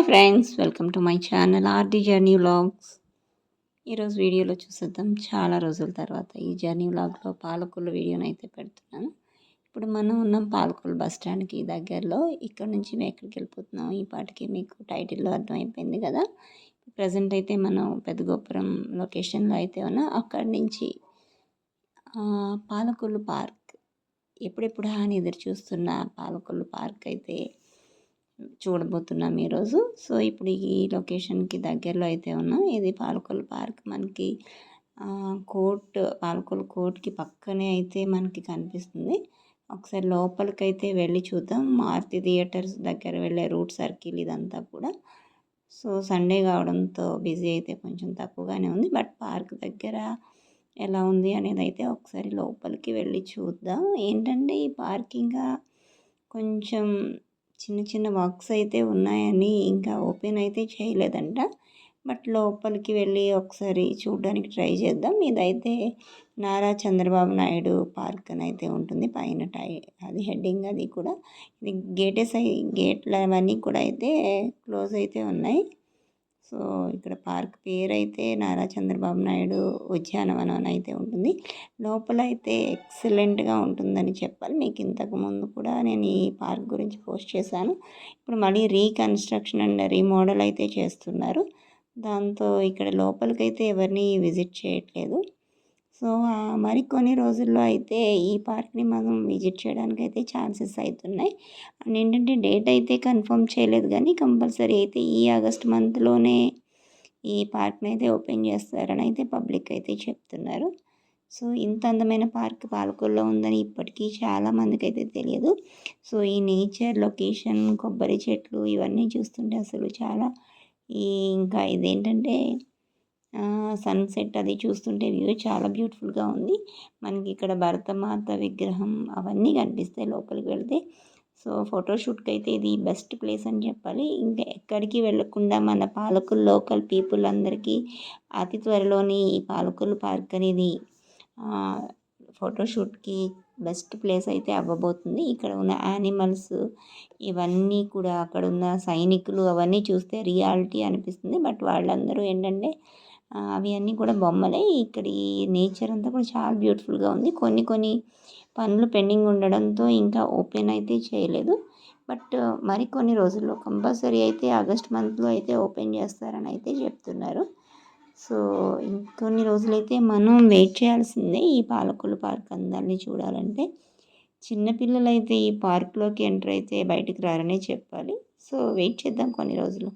Hi friends welcome to my channel RD journey vlogs. ఈరోజు వీడియోలో చూసేద్దాం. చాలా రోజుల తర్వాత ఈ జర్నీ వ్లాగ్లో పాలకొల్లు వీడియోని అయితే పెడుతున్నాను. ఇప్పుడు మనం ఉన్నాం పాలకొల్లు బస్ స్టాండ్కి దగ్గరలో. ఇక్కడ నుంచి మేము ఎక్కడికి వెళ్ళిపోతున్నాం? ఈ పాటికి మీకు టైటిల్లో అర్థమైపోయింది కదా. ప్రజెంట్ అయితే మనం పెద్దగోపురం లొకేషన్లో అయితే ఉన్నాం. అక్కడి నుంచి పాలకొల్లు పార్క్. ఎప్పుడెప్పుడు అని ఎదురు చూస్తున్న పాలకొల్లు పార్క్ అయితే చూడబోతున్నాం ఈరోజు. సో ఇప్పుడు ఈ లొకేషన్కి దగ్గరలో అయితే ఉన్నాం ఇది పాలకొల్లు పార్క్ మనకి కోర్ట్ పాలకొల్లు కోర్ట్కి పక్కనే అయితే మనకి కనిపిస్తుంది. ఒకసారి లోపలికైతే వెళ్ళి చూద్దాం. మారుతి థియేటర్స్ దగ్గర వెళ్ళే రూట్ సర్కిల్ ఇదంతా కూడా. సో సండే కావడంతో బిజీ అయితే కొంచెం తక్కువగానే ఉంది. బట్ పార్క్ దగ్గర ఎలా ఉంది అనేది అయితే ఒకసారి లోపలికి వెళ్ళి చూద్దాం. ఏంటంటే ఈ పార్కింగ్ కొంచెం చిన్న చిన్న వర్క్స్ అయితే ఉన్నాయని ఇంకా ఓపెన్ అయితే చేయలేదంట. బట్ లోపలికి వెళ్ళి ఒకసారి చూడడానికి ట్రై చేద్దాం. ఇదైతే నారా చంద్రబాబు నాయుడు పార్క్ అని అయితే ఉంటుంది. పైన టై అది హెడ్డింగ్ అది కూడా. ఇది గేటెస్ గేట్లు అవన్నీ కూడా అయితే క్లోజ్ అయితే ఉన్నాయి. సో ఇక్కడ పార్క్ పేరు అయితే నారా చంద్రబాబు నాయుడు ఉద్యానవనం అని అయితే ఉంటుంది. లోపల అయితే ఎక్సలెంట్గా ఉంటుందని చెప్పాలి. మీకు ఇంతకు ముందు కూడా నేను ఈ పార్క్ గురించి పోస్ట్ చేశాను. ఇప్పుడు మళ్ళీ రీకన్స్ట్రక్షన్ అండ్ రీమోడల్ అయితే చేస్తున్నారు. దాంతో ఇక్కడ లోపలికైతే ఎవరిని విజిట్ చేయట్లేదు. సో మరికొన్ని రోజుల్లో అయితే ఈ పార్క్ని మనం విజిట్ చేయడానికి అయితే ఛాన్సెస్ అవుతున్నాయి అండ్ ఏంటంటే డేట్ అయితే కన్ఫర్మ్ చేయలేదు కానీ కంపల్సరీ అయితే ఈ ఆగస్ట్ మంత్లోనే ఈ పార్క్ని అయితే ఓపెన్ చేస్తారని అయితే పబ్లిక్ అయితే చెప్తున్నారు. సో ఇంత అందమైన పార్క్ పాలకొల్లో ఉందని ఇప్పటికీ చాలా మందికి అయితే తెలియదు. సో ఈ నేచర్ లొకేషన్ కొబ్బరి చెట్లు ఇవన్నీ చూస్తుంటే అసలు చాలా ఈ ఇంకా ఇదేంటంటే సన్సెట్ అది చూస్తుంటే వ్యూ చాలా బ్యూటిఫుల్గా ఉంది. మనకి ఇక్కడ భరతమాత విగ్రహం అవన్నీ కనిపిస్తాయి లోపలికి వెళ్తే. సో ఫోటోషూట్కి అయితే ఇది బెస్ట్ ప్లేస్ అని చెప్పాలి. ఇంకా ఎక్కడికి వెళ్ళకుండా మన పాలకులు లోకల్ పీపుల్ అందరికీ అతి త్వరలోని ఈ పాలకులు పార్క్ అనేది ఫోటోషూట్కి బెస్ట్ ప్లేస్ అయితే అవ్వబోతుంది. ఇక్కడ ఉన్న యానిమల్స్ ఇవన్నీ కూడా అక్కడ ఉన్న సైనికులు అవన్నీ చూస్తే రియాలిటీ అనిపిస్తుంది. బట్ వాళ్ళందరూ ఏంటంటే అవి అన్నీ కూడా బొమ్మలే. ఇక్కడ ఈ నేచర్ అంతా కూడా చాలా బ్యూటిఫుల్గా ఉంది. కొన్ని కొన్ని పనులు పెండింగ్ ఉండడంతో ఇంకా ఓపెన్ అయితే చేయలేదు. బట్ మరికొన్ని రోజుల్లో కంపల్సరీ అయితే ఆగస్ట్ మంత్లో అయితే ఓపెన్ చేస్తారని అయితే చెప్తున్నారు. సో ఇంకొన్ని రోజులైతే మనం వెయిట్ చేయాల్సిందే ఈ పాలకొల్లు పార్క్ అందరినీ చూడాలంటే. చిన్నపిల్లలైతే ఈ పార్క్లోకి ఎంటర్ అయితే బయటికి రారనే చెప్పాలి. సో వెయిట్ చేద్దాం కొన్ని రోజులు.